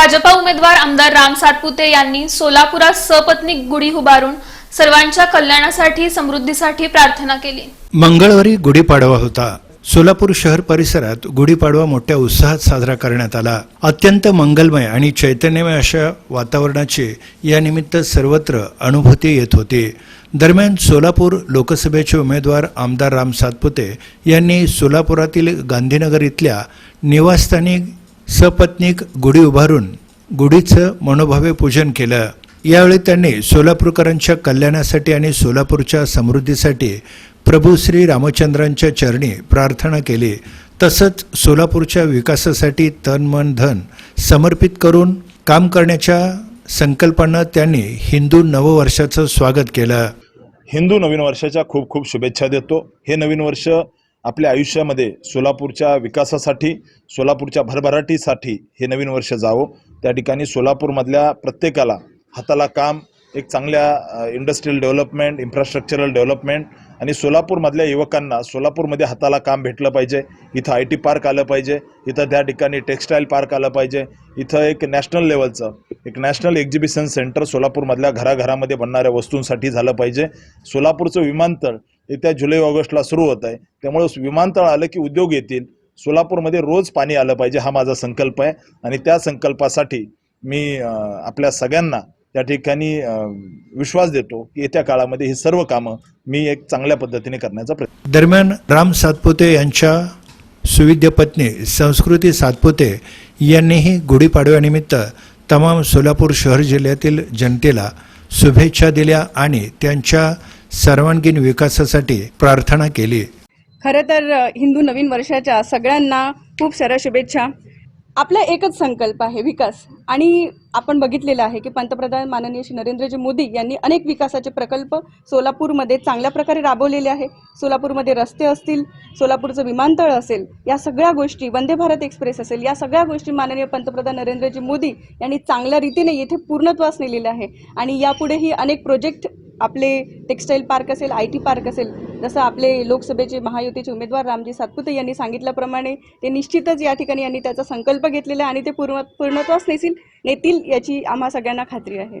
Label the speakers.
Speaker 1: भाजपा उमेदवार आमदार राम सातपुते यांनी सोलापुरात सपत्नीक गुढी उभारून सर्वांच्या कल्याणासाठी समृद्धीसाठी प्रार्थना केली.
Speaker 2: मंगळवारी गुढीपाडवा होता. सोलापूर शहर परिसरात गुढीपाडवा मोठ्या उत्साहात साजरा करण्यात आला. अत्यंत मंगलमय आणि चैतन्यमय अशा वातावरणाची यानिमित्त सर्वत्र अनुभूती येत होती. दरम्यान सोलापूर लोकसभेचे उमेदवार आमदार राम सातपुते यांनी सोलापुरातील गांधीनगर इथल्या निवासस्थानी सपत्नीक गुढी उभारून गुढीचं मनोभावे पूजन केलं. यावेळी त्यांनी सोलापूरकरांच्या कल्याणासाठी आणि सोलापूरच्या समृद्धीसाठी प्रभू श्री रामचंद्रांच्या चरणी प्रार्थना केली. तसंच सोलापूरच्या विकासासाठी तन मन धन समर्पित करून काम करण्याच्या संकल्पानं त्यांनी हिंदू नववर्षाचं स्वागत केलं.
Speaker 3: हिंदू नवीन वर्षाच्या खूप खूप शुभेच्छा देतो. हे नवीन वर्ष आपल्या आयुष्यामध्ये सोलापूरच्या विकासासाठी सोलापूरच्या भरभराटीसाठी हे नवीन वर्ष जावं. त्या ठिकाणी सोलापूरमधल्या प्रत्येकाला हाताला काम एक चांगल्या इंडस्ट्रियल डेव्हलपमेंट इन्फ्रास्ट्रक्चरल डेव्हलपमेंट आणि सोलापूरमधल्या युवकांना सोलापूरमध्ये हाताला काम भेटलं पाहिजे. इथं आय टी पार्क आलं पाहिजे. इथं त्या ठिकाणी टेक्स्टाईल पार्क आलं पाहिजे. इथं एक नॅशनल लेवलचं एक नॅशनल एक्झिबिशन सेंटर सोलापूरमधल्या घराघरामध्ये बनणाऱ्या वस्तूंसाठी झालं पाहिजे. सोलापूरचं विमानतळ येत्या जुलै ऑगस्टला सुरू होत आहे. त्यामुळे विमानतळ आलं की उद्योग येतील. सोलापूरमध्ये रोज पाणी आलं पाहिजे हा माझा संकल्प आहे. आणि त्या संकल्पासाठी मी आपल्या सगळ्यांना त्या ठिकाणी विश्वास देतो की येत्या काळामध्ये ही सर्व कामं मी एक चांगल्या पद्धतीने करण्याचा प्रयत्न
Speaker 2: दरम्यान राम सातपुते यांच्या सुविद्य पत्नी संस्कृती सातपुते यांनीही गुढीपाडव्यानिमित्त तमाम सोलापूर शहर जिल्ह्यातील जनतेला शुभेच्छा दिल्या आणि त्यांच्या सर्वांगीण विकासासाठी प्रार्थना केली.
Speaker 4: खरं तर हिंदू नवीन वर्षाच्या सगळ्यांना खूप साऱ्या शुभेच्छा. आपला एकच संकल्प आहे विकास. आणि आपण बघितलेलं आहे की पंतप्रधान माननीय श्री नरेंद्रजी मोदी यांनी अनेक विकासाचे प्रकल्प सोलापूरमध्ये चांगल्या प्रकारे राबवलेले आहे. सोलापूरमध्ये रस्ते असतील सोलापूरचं विमानतळ असेल या सगळ्या गोष्टी वंदे भारत एक्सप्रेस असेल या सगळ्या गोष्टी माननीय पंतप्रधान नरेंद्रजी मोदी यांनी चांगल्या रीतीने येथे पूर्णत्वास नेलेलं आहे. आणि यापुढेही अनेक प्रोजेक्ट आपले टेक्स्टाईल पार्क असेल आय टी पार्क असेल जसं आपले लोकसभेचे महायुतीचे उमेदवार रामजी सातपुते यांनी सांगितल्याप्रमाणे ते निश्चितच या ठिकाणी यांनी त्याचा संकल्प घेतलेला आहे आणि ते पूर्ण पूर्णत्वास नेतील नेतील याची आम्हा सगळ्यांना खात्री आहे.